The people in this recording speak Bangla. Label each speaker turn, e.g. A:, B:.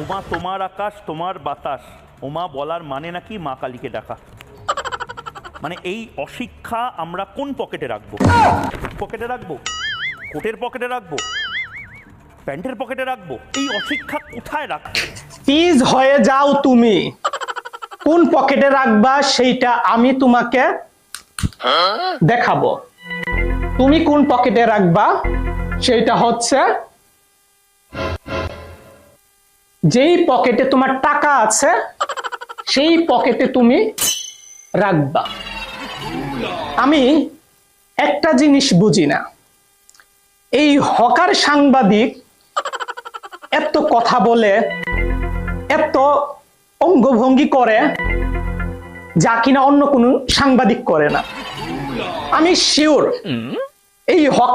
A: ওমা তোমার আকাশ তোমার বাতাস। ওমা বলার মানে নাকি মা কালীকে ডাকা? মানে এই অশিক্ষা আমরা কোন পকেটে রাখব? পকেটে রাখব? কোটের পকেটে রাখব? প্যান্টের পকেটে রাখব? এই অশিক্ষা কোথায় রাখব?
B: প্লিজ হয়ে যাও তুমি। কোন পকেটে রাখবা সেইটা আমি তোমাকে দেখাবো। তুমি কোন পকেটে রাখবা? সেইটা হচ্ছে যেই পকেটে তোমার টাকা আছে সেই পকেটে তুমি রাখবা। আমি একটা জিনিস বুঝি না। এই হকার সাংবাদিক এত কথা বলে এত অঙ্গভঙ্গি করে যা কিনা অন্য কোনো সাংবাদিক করে না। আমি শিওর এই হক